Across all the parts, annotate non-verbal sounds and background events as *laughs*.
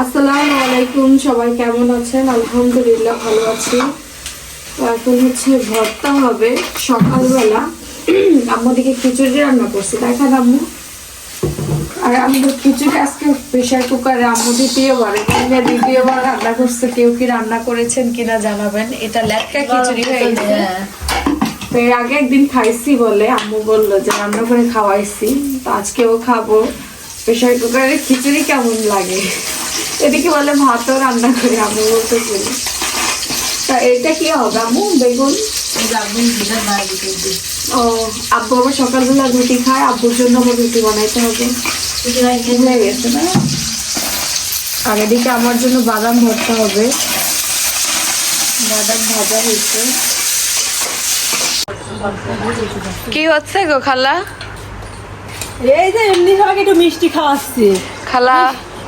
আসসালামু আলাইকুম, সবাই কেমন আছেন? আলহামদুলিল্লাহ ভালো আছি। এখন হচ্ছে ভর্তা হবে সকালবেলা। খিচুড়ি রান্না করছি দেখা আম্মু। আর আমাদের খিচুড়ি আজকে প্রেশার কুকারে আম্মু দ্বিতীয়বার দ্বিতীয়বার রান্না করছে। কেউ কি রান্না করেছেন কিনা জানাবেন। এটা লেটকা খিচুড়ি তো এর আগে একদিন খাইছি বলে আম্মু বলল যে রান্না করে খাওয়াইছি। তো আজকেও খাব। প্রেশার কুকারে খিচুড়ি কেমন লাগে? এদিকে বলে ভাতও রান্না করে আম্মু বলতে বলি তা এটা কি হবে আম্মু? বেগুন? ও আব্বু আবার সকালবেলা রুটি খায় আব্বুর জন্য আবার রুটি বানাইতে হবে। ভুলে গেছে না? আর এদিকে আমার জন্য বাদাম ভরতে হবে। বাদাম ভাজা হয়েছে। কি হচ্ছে গো খালা? এই যে এমনি সবাইকে একটু মিষ্টি খাওয়াচ্ছি। খালা?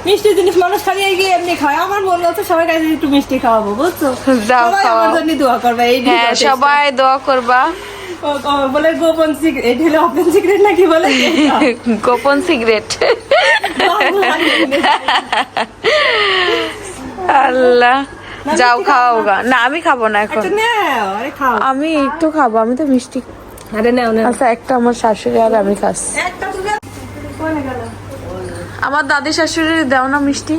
মিষ্টি জিনিস মানুষ খালি গিয়ে এমনি খায়। আমার মন হচ্ছে সবাই কাছে একটু মিষ্টি খাওয়াবো বুঝছ? যাও সবাই। আমার জন্য দোয়া করবে এই হ্যাঁ সবাই দোয়া করবা। বলে গোপন সিক্রেট এটা হলো ওপেন সিক্রেট নাকি বলে? *laughs* গোপন সিগারেট। আল্লাহ। যাও খাও গা। না আমি খাব না এখন। আমি একটু খাব আমি তো মিষ্টি আরে নাও আচ্ছা একটা আমার শাশুড়ি আর আমি খাচ্ছি। একটা তুমি কোনে গেল? আমার দাদি শাশুড়ি দেও না মিষ্টি।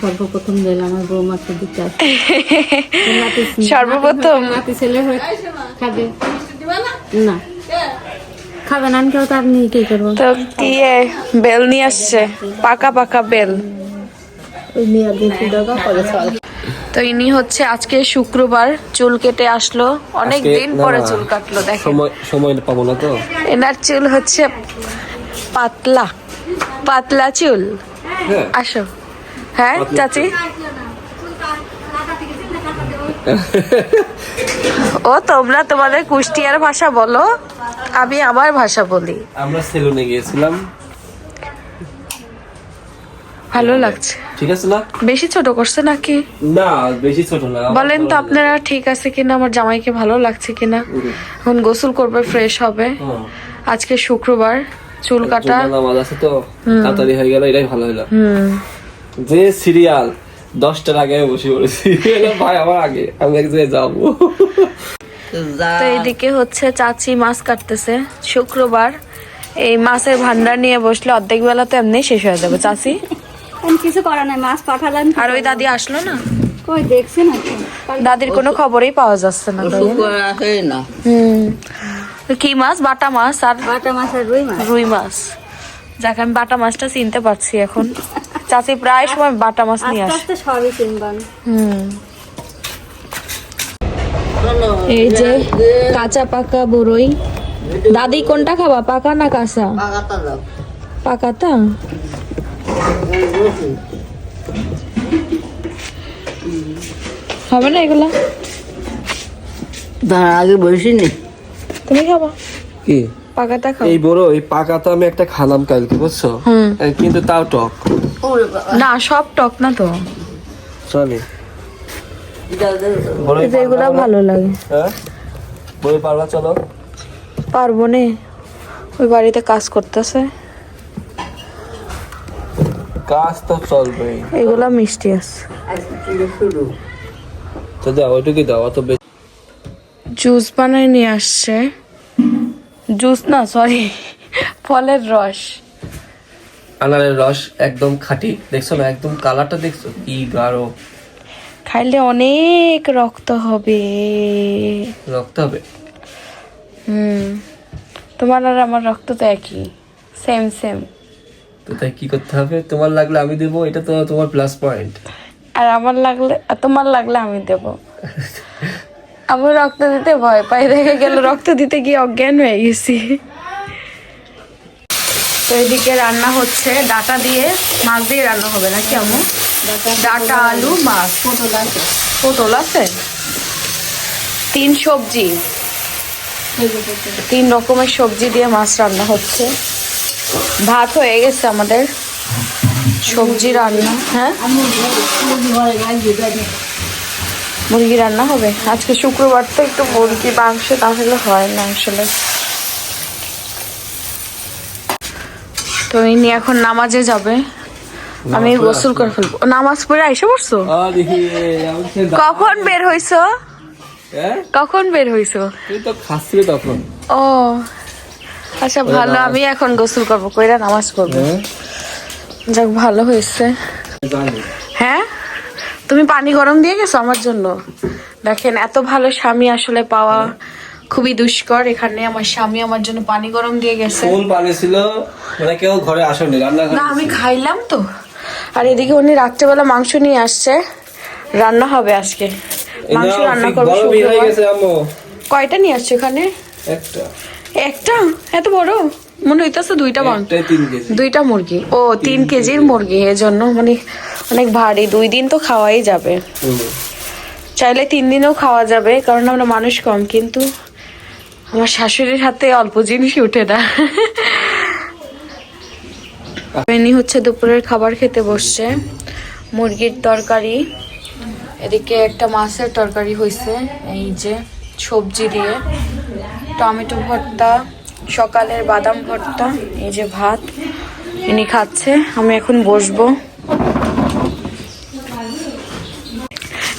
সর্বপ্রথম আমার বৌমাকে দিতে সর্বপ্রথম। ছেলে হয়ে খাবে? না। খাবে না আমি কেউ তার নিয়ে কি করব? তো দিয়ে বেল নিয়ে আসছে পাকা পাকা বেল। ওই নিয়ে চল। তো ইনি হচ্ছে আজকে শুক্রবার চুল কেটে আসলো। অনেক দিন পরে চুল কাটলো দেখেন। সময় সময় পাবো না তো? এনার চুল হচ্ছে পাতলা পাতলা চুল। হ্যাঁ। আসো। হ্যাঁ চাচি? ও তোমরা তোমাদের কুষ্টিয়ার ভাষা বলো আমি আমার ভাষা বলি। আমরা সেলুনে গিয়েছিলাম। ভালো লাগছে। ঠিক আছে না? বেশি ছোট করছে নাকি? না বেশি ছোট না বলেন তো আপনারা ঠিক আছে কিনা আমার জামাইকে ভালো লাগছে কিনা? এখন গোসল করবে ফ্রেশ হবে। হ্যাঁ। আজকে শুক্রবার চুল কাটা। নামাজ আছে তো তাড়াতাড়ি হয়ে গেল এটাই ভালো হলো। যে সিরিয়াল দশটার আগে বসে পড়েছি। ভাই আমার আগে আমি এক জায়গায় যাব। তো এদিকে হচ্ছে চাচি মাছ কাটতেছে। শুক্রবার এই মাছের ভান্ডার নিয়ে বসলে অর্ধেক বেলা তো এমনি শেষ হয়ে যাবে। চাচি? আমি কিছু করার নাই মাছ পাঠালাম আর ওই দাদি আসলো না? কই দেখছি না দাদির কোনো খবরই পাওয়া যাচ্ছে না তাই না? হুম। কি মাছ? বাটা মাছ আর বাটা মাছ আর রুই মাছ? রুই মাছ। যাকে আমি বাটা মাছটা চিনতে পারছি এখন। চাচি প্রায় সময় বাটা মাছ নিয়ে আসে। আস্তে সবই চিনবান। হুম। এই যে কাঁচা পাকা বড়ই দাদি কোনটা খাবা পাকা না কাঁচা? পাকাতা হবে না এগুলা? আগে বসিনি। তুমি খাবা। কি? পাকাটা খাও। এই বড় এই পাকা তো আমি একটা খালাম কালকে বুঝছ? কিন্তু তাও টক। না সব টক না তো। চলে। এগুলা ভালো লাগে। হ্যাঁ? বড় পারবা চলো। পারব নে। ওই বাড়িতে কাজ করতেছে। কাজ তো চলবে এগুলা মিষ্টি আছে। তো দাও ওইটুকুই দাও অত বেশি। জুস বানায় নিয়ে আসছে। জুস না সরি ফলের রস। আনারের রস একদম খাঁটি। দেখছ না একদম কালারটা দেখছ? কি গাঢ়। খাইলে অনেক রক্ত হবে। রক্ত হবে? হুম তোমার আর আমার রক্ত তো একই। সেম সেম তো তাই কি করতে হবে? তোমার লাগলে আমি দেবো এটা তো তোমার প্লাস পয়েন্ট আর আমার লাগলে তোমার লাগলে আমি দেব। *laughs* আমি রক্ত দিতে ভয় পাই দেখে গেল রক্ত দিতে গিয়ে অজ্ঞান হয়ে গেছি। তো এদিকে রান্না হচ্ছে ডাটা দিয়ে মাছ দিয়ে রান্না হবে নাকি আমু ডাটা আলু মাছ। পটল আছে। পটল আছে? তিন সবজি। তিন রকমের সবজি দিয়ে মাছ রান্না হচ্ছে। ভাত হয়ে গেছে আমাদের। সবজি রান্না হ্যাঁ? মুরগি রান্না হবে? আজকে শুক্রবার তো একটু মুরগি মাংস তাহলে হয় না আসলে। তো ইনি এখন নামাজে যাবে। আমি গোসল করে ফেলব। নামাজ পড়ে আইসা পড়ছো? কখন বের হইছো? হ্যাঁ? কখন বের হইছো? ও আচ্ছা ভালো আমি এখন গোসল করব। কইরা নামাজ পড়ব। হ্যাঁ। যাক ভালো হয়েছে। হ্যাঁ? তুমি পানি গরম দিয়ে গেছো আমার জন্য? দেখেন এত ভালো স্বামী আসলে পাওয়া খুবই দুষ্কর। এখানে আমার স্বামী আমার জন্য পানি গরম দিয়ে গেছে। ফুল পানি ছিল মানে কেউ ঘরে আসেনি রান্না না আমি খাইলাম তো। আর এদিকে উনি রাত্রেবেলা মাংস নিয়ে আসছে। রান্না হবে আজকে। মাংস রান্না করব হয়ে কয়টা নিয়ে আসছে এখানে? একটা। একটা? এত বড়? মনে হইতেছে দুইটা দুইটা মুরগি। ও তিন কেজির মুরগি। এজন্য মানে অনেক ভারী। দুই দিন তো খাওয়াই যাবে। চাইলে তিন দিনও খাওয়া যাবে কারণ আমরা মানুষ কম কিন্তু আমার শাশুড়ির হাতে অল্প জিনিসই উঠে না। ইনি হচ্ছে দুপুরের খাবার খেতে বসছে। মুরগির তরকারি। এদিকে একটা মাছের তরকারি হয়েছে এই যে সবজি দিয়ে। টমেটো ভর্তা, সকালের বাদাম ভর্তা, এই যে ভাত ইনি খাচ্ছে। আমি এখন বসবো।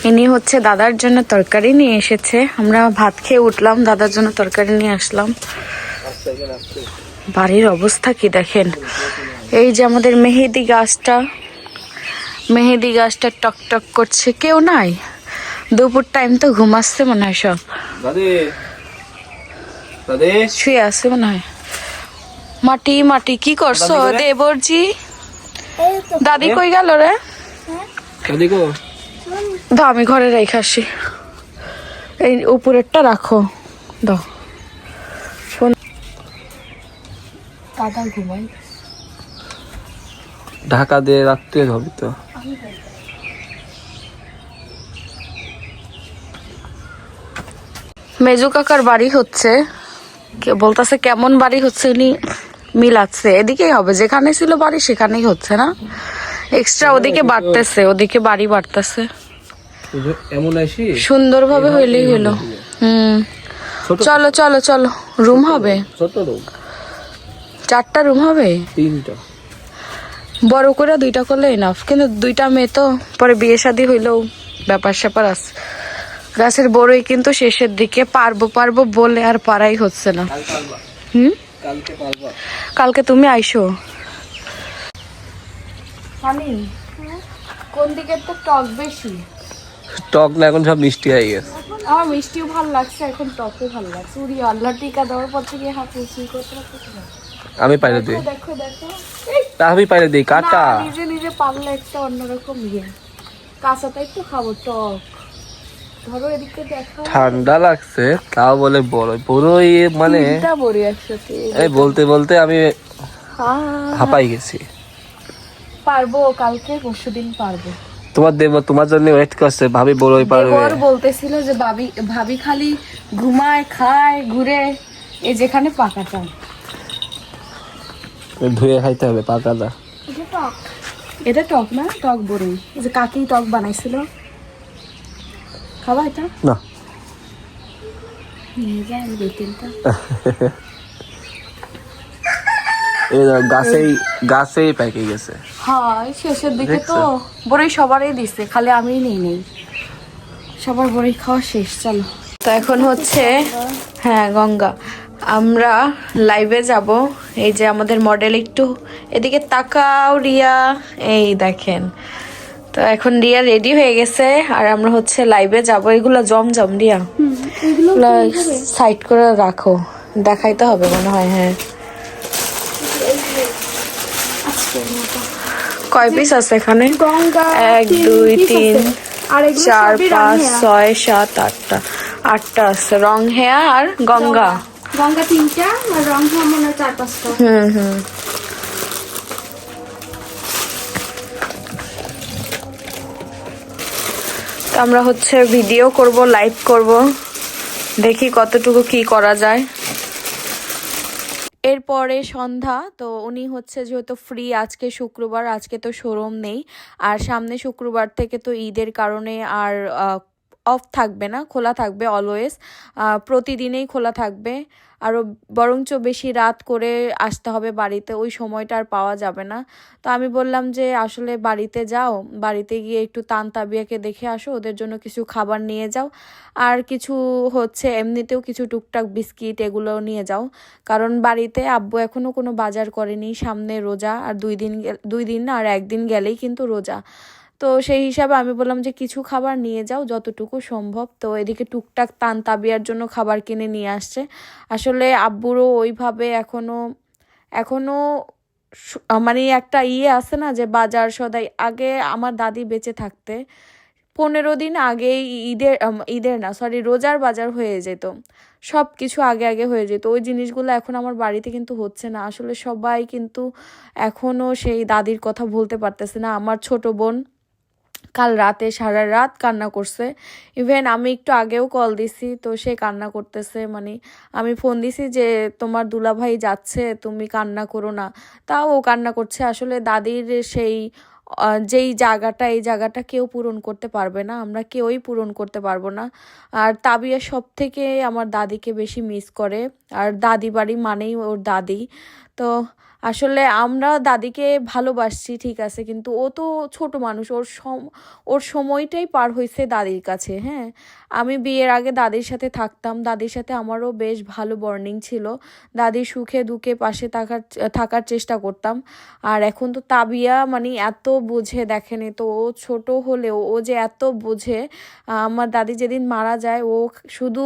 ইনি হচ্ছে দাদার জন্য তরকারি নিয়ে এসেছে। আমরা ভাত খেয়ে উঠলাম, দাদার জন্য তরকারি নিয়ে আসলাম। বাড়ির অবস্থা কি দেখেন? এই যে আমাদের মেহেদি গাছটা মেহেদি গাছটা টক টক করছে। কেউ নাই? দুপুর টাইম তো ঘুমাচ্ছে মনে হয় সব। শুয়ে আছে মনে হয়। মাটি মাটি কি করছ? দেবরজি। দাদি কই গেল রে? দাদি গো দাও আমি ঘরে রেখে আসি। এই উপরেরটা রাখো। দাও ফোন দাদা ঘুমাই। ঢাকা দিয়ে রাখতে হবে তো। মেজু কাকার বাড়ি হচ্ছে। কে বলতেছে কেমন বাড়ি হচ্ছে উনি মিলাচ্ছে। এদিকেই হবে যেখানে ছিল বাড়ি সেখানেই হচ্ছে না। এক্সট্রা ওদিকে বাড়তেছে ওদিকে বাড়ি বাড়তেছে। সুন্দরভাবে হইলেই হলো। হুম। চলো চলো চলো। রুম হবে? চারটা রুম হবে? তিনটা। বড় করে দুইটা করলে এনাফ কিন্তু দুইটা মেয়ে তো পরে বিয়ে শাদি হইলেও ব্যাপার স্যাপার আছে গাছের বড়ই কিন্তু শেষের দিকে পারব পারব বলে আর পারাই হচ্ছে না। হুম? কালকে তুমি আইসো। কোন দিকে তো টক বেশি? টক না এখন সব মিষ্টি হয়ে গেছে। আমার মিষ্টিও ভালো লাগছে এখন টকও ভালো লাগছে। উড়ি আল্লাহ টিকা দেওয়ার পর থেকে হাত উঁচু করতে আমি পাইলে দিই। দেখো দেখো আমি পাইলে দিই। কাটা। নিজে নিজে পারলে একটা অন্যরকম ইয়ে। কাঁচাটাই তো খাব টক। ঠান্ডা লাগছে তাও বলে বড় বড় ইয়ে মানে এই বলতে বলতে আমি হাঁপাই গেছি। পারব কালকে পরশু দিন পারব। তোমার দেব তোমার জন্য ওয়েট করছে ভাবি বড়ই পারবে। দেবর বলতেছিল যে ভাবি ভাবি খালি ঘুমায় খায় ঘুরে এই যেখানে পাকাটা ধুয়ে খাইতে হবে পাকাটা। এটা টক না টক বড়ি। এই যে কাকি টক বানাইছিল। এটা? না। আমি দুই তিনটা। গাছেই গাছেই পেকে গেছে। হয় শেষের দিকে তো বড়ই সবারই দিছে খালি নেই নেই। সবার বড়ি খাওয়া শেষ চলো। তো এখন হচ্ছে হ্যাঁ গঙ্গা। আমরা লাইভে যাব এই যে আমাদের মডেল একটু এদিকে তাকাও রিয়া। এই দেখেন তো এখন রিয়া রেডি হয়ে গেছে আর আমরা হচ্ছে লাইভে যাব। এগুলো জমজম রিয়া। সাইড করে রাখো। দেখাইতে হবে মনে হয় হ্যাঁ। কয় পিস আছে এখানে? এক দুই তিন চার পাঁচ ছয় সাত আটটা। আটটা আছে রং হেয়া আর গঙ্গা। গঙ্গা তিনটা আর রং হওয়া মনে হয় চার পাঁচটা। হুম হুম। তো আমরা হচ্ছে ভিডিও করব লাইভ করব। দেখি কতটুকু কি করা যায়। এরপরে সন্ধ্যা, তো উনি হচ্ছে যেহেতু ফ্রি আজকে শুক্রবার, আজকে তো শোরুম নেই। আর সামনে শুক্রবার থেকে তো ঈদের কারণে আর অফ থাকবে না, খোলা থাকবে অলওয়েজ প্রতিদিনেই খোলা থাকবে। আরও বরঞ্চ বেশি রাত করে আসতে হবে বাড়িতে, ওই সময়টা আর পাওয়া যাবে না। তো আমি বললাম যে, আসলে বাড়িতে যাও, বাড়িতে গিয়ে একটু তান তাবিয়াকে দেখে আসো, ওদের জন্য কিছু খাবার নিয়ে যাও। আর কিছু হচ্ছে, এমনিতেও কিছু টুকটাক বিস্কিট এগুলো নিয়ে যাও। কারণ বাড়িতে আব্বু এখনও কোনো বাজার করেনি, সামনে রোজা, আর দুই দিন দুই দিন না, আর একদিন গেলেই কিন্তু রোজা। তো সেই হিসাবে আমি বললাম যে কিছু খাবার নিয়ে যাও, যতটুকু সম্ভব। তো এদিকে টুকটাক তান তাবিয়ার জন্য খাবার কিনে নিয়ে আসছে। আসলে আব্বুরও ওইভাবে এখনও এখনও সু- মানে একটা ইয়ে আছে না যে বাজার সদাই, আগে আমার দাদি বেঁচে থাকতে পনেরো দিন আগেই ঈদের ঈদের না সরি রোজার বাজার হয়ে যেত। সব কিছু আগে আগে হয়ে যেত। ওই জিনিসগুলো এখন আমার বাড়িতে কিন্তু হচ্ছে না। আসলে সবাই কিন্তু এখনও সেই দাদির কথা বলতে পারতেছে না। আমার ছোট বোন কাল রাতে, সারা রাত কান্না করছে। ইভেন আমি একটু আগেও কল দিছি, তো সে কান্না করতেছে। মানে আমি ফোন দিছি যে, তোমার দুলাভাই যাচ্ছে, তুমি কান্না করো না। তাও ও কান্না করছে। আসলে দাদির সেই যেই জায়গাটা, এই জায়গাটা কেউ পূরণ করতে পারবে না। আমরা কেউই পূরণ করতে পারব না। আর তাবিয়া সব থেকে আমার দাদিকে বেশি মিস করে। আর দাদি বাড়ি মানেই ওর দাদি। তো আসলে আমরা দাদিকে ভালোবাসছি, ঠিক আছে, কিন্তু ও তো ছোট মানুষ, ওর সম, ওর সময়টাই পার হয়েছে দাদির কাছে হ্যাঁ। আমি বিয়ের আগে দাদির সাথে থাকতাম, দাদির সাথে আমারও বেশ ভালো বর্নিং ছিল। দাদি সুখে দুঃখে পাশে থাকার থাকার চেষ্টা করতাম। আর এখন তো তাবিয়া মানে এত বোঝে, দেখেনি তো, ও ছোট হলেও ও যে এত বোঝে, আমার দাদি যেদিন মারা যায়, ও শুধু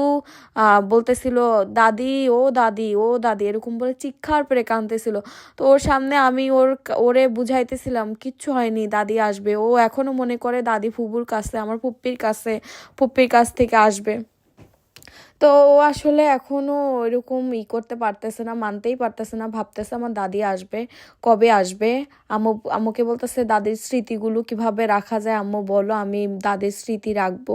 বলতেছিল, দাদি, ও দাদি ও দাদি, এরকম বলে চিৎকার পেরে কাঁদতেছিল। তো ওর সামনে আমি ওর ওরে বুঝাইতেছিলাম, কিচ্ছু হয়নি, দাদি আসবে। ও এখনও মনে করে, দাদি ফুবুর কাছে, আমার পুপ্পির কাছে পুপ্পির কাছ থেকে আসবে। তো ও আসলে এখনও ওইরকম ই করতে পারতেছে না, মানতেই পারতেছে না, ভাবতেছে আমার দাদি আসবে, কবে আসবে? আম্মু, আম্মুকে বলতেছে, দাদির স্মৃতিগুলো কীভাবে রাখা যায় আম্মু বলো, আমি দাদির স্মৃতি রাখব।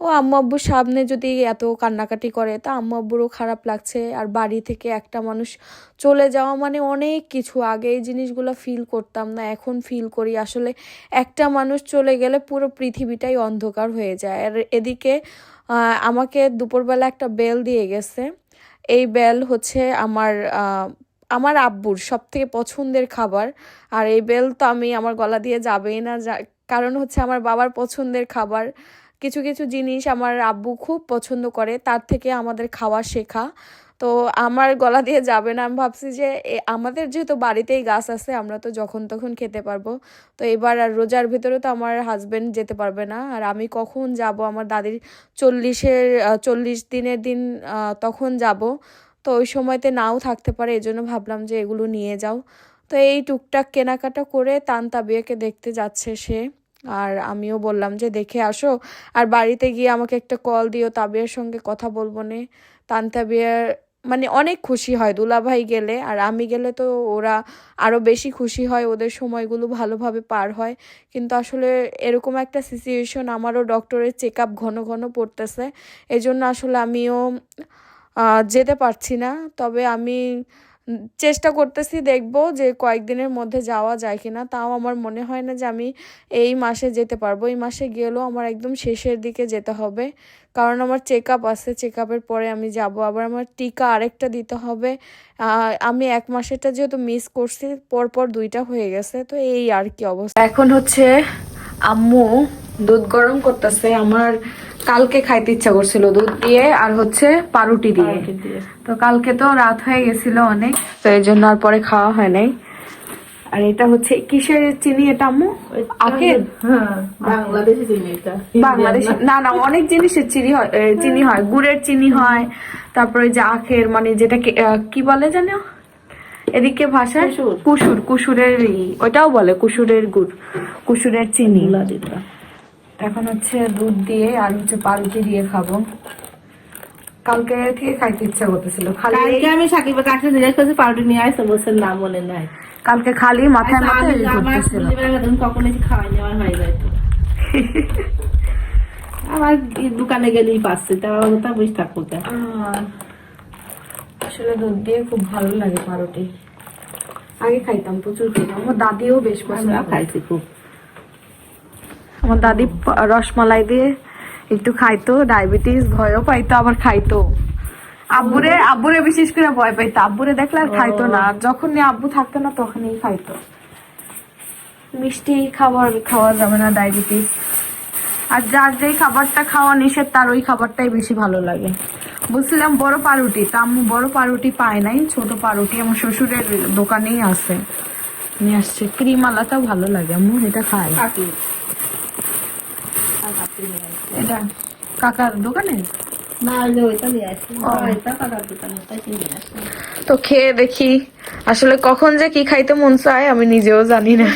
ও আম্মু আব্বুর সামনে যদি এত কান্নাকাটি করে, তা আম্মু আব্বুরও খারাপ লাগছে। আর বাড়ি থেকে একটা মানুষ চলে যাওয়া মানে অনেক কিছু। আগে এই জিনিসগুলো ফিল করতাম না, এখন ফিল করি। আসলে একটা মানুষ চলে গেলে পুরো পৃথিবীটাই অন্ধকার হয়ে যায়। আর এদিকে আমাকে দুপুরবেলা একটা বেল দিয়ে গেছে। এই বেল হচ্ছে আমার আমার আব্বুর সব থেকে পছন্দের খাবার। আর এই বেল তো আমি আমার গলা দিয়ে যাবেই না কারণ হচ্ছে আমার বাবার পছন্দের খাবার। কিছু কিছু জিনিস আমার আব্বু খুব পছন্দ করে, তার থেকে আমাদের খাওয়া শেখা। তো আমার গলা দিয়ে যাবে না। আমি ভাবছি যে আমাদের যেহেতু বাড়িতেই গাছ আছে, আমরা তো যখন তখন খেতে পারব। তো এবার আর রোজার ভিতরে তো আমার হাজবেন্ড যেতে পারবে না। আর আমি কখন যাব? আমার দাদির চল্লিশের চল্লিশ দিনের দিন তখন যাব। তো ওই সময়তে নাও থাকতে পারে এই জন্য ভাবলাম যে এগুলো নিয়ে যাও। তো এই টুকটাক কেনাকাটা করে তান তাবিয়াকে দেখতে যাচ্ছে সে। আর আমিও বললাম যে, দেখে আসো। আর বাড়িতে গিয়ে আমাকে একটা কল দিও, তাবিয়ার সঙ্গে কথা বলব নে। তান তাবিয়ার মানে অনেক খুশি হয়। দুলাভাই গেলে আর আমি গেলে তো ওরা আরও বেশি খুশি হয়, ওদের সময়গুলো ভালোভাবে পার হয়। কিন্তু আসলে এরকম একটা সিচুয়েশন আমারও ডক্টরের চেক আপ ঘন ঘন পড়তেছে। এজন্য আসলে আমিও যেতে পারছি না। তবে আমি চেষ্টা করতেছি দেখব যে কয়েকদিনের মধ্যে যাওয়া যায় কিনা। তাও আমার মনে হয় না যে আমি এই মাসে যেতে পারব। এই মাসে গেলেও আমার একদম শেষের দিকে যেতে হবে। কারণ আমার চেক আপ আছে চেক আপের পরে আমি যাব। আবার আমার টিকা আরেকটা দিতে হবে। আমি এক মাসেরটা যেহেতু মিস করছি, পরপর দুইটা হয়ে গেছে। তো এই আর কি অবস্থা। এখন হচ্ছে আম্মু দুধ গরম করতেছে। আমার কালকে খাইতে ইচ্ছা করছিল দুধ দিয়ে আর হচ্ছে পাউরুটি দিয়ে। তো কালকে তো রাত হয়ে গেছিল অনেক তো এই জন্য আর পরে খাওয়া হয় নাই। আর এটা হচ্ছে কিসের চিনি এটা আম্মু? আখের? হ্যাঁ বাংলাদেশি চিনিটা বাংলাদেশ? না। না অনেক জিনিসের চিনি হয় চিনি হয়। গুড়ের চিনি হয় তারপরে যে আখের মানে যেটাকে আহ, কি বলে জানো? এদিকে ভাষায় কুসুর। কুসুর কুসুরের ওটাও বলে কুসুরের গুড় কুসুরের চিনি। এখন হচ্ছে দুধ দিয়ে আর হচ্ছে পাউরুটি দিয়ে খাব। কালকে থেকে খাইতে ইচ্ছা করতেছিল। কালকে আমি সাকিবের কাছে জিজ্ঞেস করছি পাউরুটি নিয়ে আসতে বলছে না মনে নাই। কালকে খালি মাথায় আচ্ছা, মাথায় ঘুরতেছিল কখন খাওয়াই নেওয়ার হয়ে যায় আমার *laughs* দোকানে গেলেই পাচ্ছে তা ওটা বুঝ থাকব আসলে দুধ দিয়ে খুব ভালো লাগে পাউরুটি। আগে খাইতাম প্রচুর খেতাম আমার দাদিও বেশ পছন্দ খাইছি খুব। আমার দাদি রসমালাই দিয়ে একটু খাইতো ডায়াবেটিস ভয়ও পাইতো আবার খাইতো। আব্বুরে আব্বুরে বিশেষ করে ভয় পাইতো। আব্বুরে দেখলে আর খাইতো না। আর যখনই আব্বু থাকতো না তখনই খাইতো। মিষ্টি খাবার খাওয়া যাবে না ডায়াবেটিস আর যার যেই খাবারটা খাওয়া নিষেধ তার ওই খাবারটাই বেশি ভালো লাগে। বুঝছিলাম বড় পাউরুটি। তা আম্মু বড় পাউরুটি পায় নাই। ছোট পাউরুটি আমার শ্বশুরের দোকানেই আছে। নিয়ে আসছে। ক্রিম আলাটাও ভালো লাগে। আম্মু এটা খায় এটা কাকার দোকানে না ওই যে ওইটা নিয়ে আসি ওইটা কাকার দোকানে তাই কাকার দোকানে? তো খেয়ে দেখি আসলে কখন যে কি খাইতে মন চায় আমি নিজেও জানি না।